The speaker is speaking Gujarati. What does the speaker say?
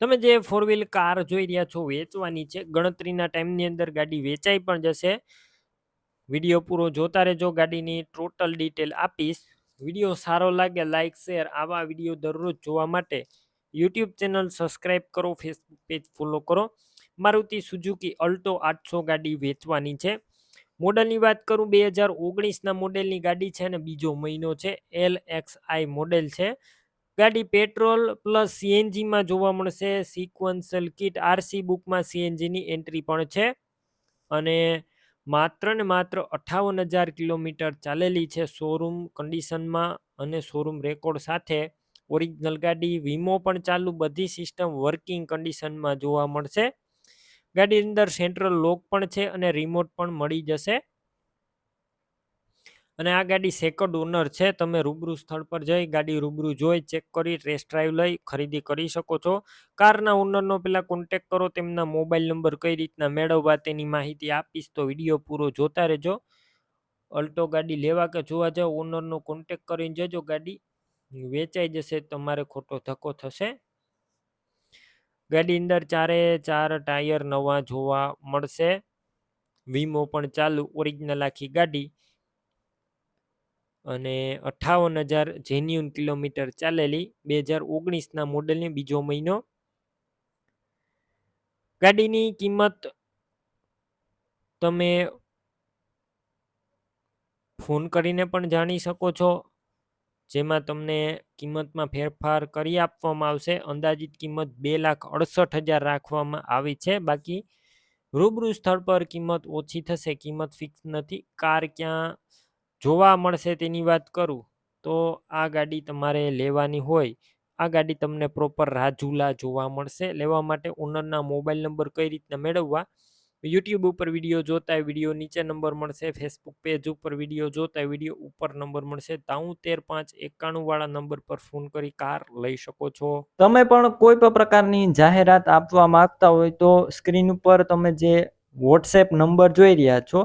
તમે જે ફોર વ્હીલ કાર જોઈ રહ્યા છો વેચવાની છે, ગણતરીના ટાઈમની અંદર ગાડી વેચાઈ પણ જશે. વીડિયો પૂરો જોતા રહેજો ગાડીની ટોટલ ડિટેલ આપીશ. વીડિયો સારો લાગે લાઇક શેર આવા વીડિયો દરરોજ જોવા માટે યુટ્યુબ ચેનલ સબસ્ક્રાઈબ કરો ફેસબુક પેજ ફોલો કરો. મારુતિ સુઝુકી અલ્ટો આઠસો ગાડી વેચવાની છે. મોડલની વાત કરું, બે હજાર ઓગણીસના મોડેલની ગાડી છે અને બીજો મહિનો છે એલ એક્સ આઈ મોડેલ છે. ગાડી પેટ્રોલ પ્લસ સીએનજીમાં જોવા મળશે. સિક્વન્સલ કિટ આરસી બુકમાં સીએનજીની એન્ટ્રી પણ છે. અને માત્ર ને માત્ર અઠાવન હજાર કિલોમીટર ચાલેલી છે શોરૂમ કન્ડિશનમાં અને શોરૂમ રેકોર્ડ સાથે. ઓરિજિનલ ગાડી વીમો પણ ચાલુ, બધી સિસ્ટમ વર્કિંગ કન્ડિશનમાં જોવા મળશે. ગાડી અંદર સેન્ટ્રલ લોક પણ છે અને રિમોટ પણ મળી જશે. અને આ ગાડી સેકન્ડ ઓનર છે. તમે રૂબરૂ સ્થળ પર જઈ ગાડી રૂબરૂ જોઈ ચેક કરી ટેસ્ટ ડ્રાઈવ લઈ, ખરીદી કરી શકો છો. કારના ઓનરનો પહેલાં કોન્ટેક કરો, તેમના મોબાઈલ નંબર કઈ રીતના મેળવવા તેની માહિતી આપીશ, તો વીડિયો પૂરો જોતા રહેજો. અલ્ટો ગાડી લેવા કે જોવા જાઓ ઓનરનો કોન્ટેક કરીને જજો ગાડી. વેચાઈ જશે, તમારે ખોટો ધક્કો થશે. ગાડી અંદર ચારે ચાર ટાયર નવા જોવા મળશે. વીમો પણ ચાલુ ઓરિજિનલ આખી ગાડી. અને અઠાવન હજાર જેન્યુન કિલોમીટર ચાલેલી બે હજાર ઓગણીસના મોડલની બીજો મહિનો. ગાડીની કિંમત તમે ફોન કરીને પણ જાણી શકો છો. જેમાં તમને કિંમતમાં ફેરફાર કરી આપવામાં આવશે. અંદાજિત કિંમત બે લાખ અડસઠ હજાર રાખવામાં આવી છે. બાકી રૂબરૂ સ્થળ પર કિંમત ઓછી થશે. કિંમત ફિક્સ નથી. કાર ક્યાં જોવા મળશે તેની વાત કરું, તો આ ગાડી તમારે લેવાની હોય, આ ગાડી તમને પ્રોપર રાજુલા જોવા મળશે. લેવા માટે ઓનરના મોબાઈલ નંબર કઈ રીતના મેળવવા યુટ્યુબ ઉપર વીડિયો જોતા વીડિયો નીચે નંબર મળશે ફેસબુક પેજ ઉપર વીડિયો જોતા વીડિયો ઉપર નંબર મળશે. તેર પાંચ એકાણું વાળા નંબર પર ફોન કરી કાર લઈ શકો છો. તમે પણ કોઈ પણ પ્રકારની જાહેરાત આપવા માંગતા હોય તો સ્ક્રીન ઉપર તમે જે વોટ્સએપ નંબર જોઈ રહ્યા છો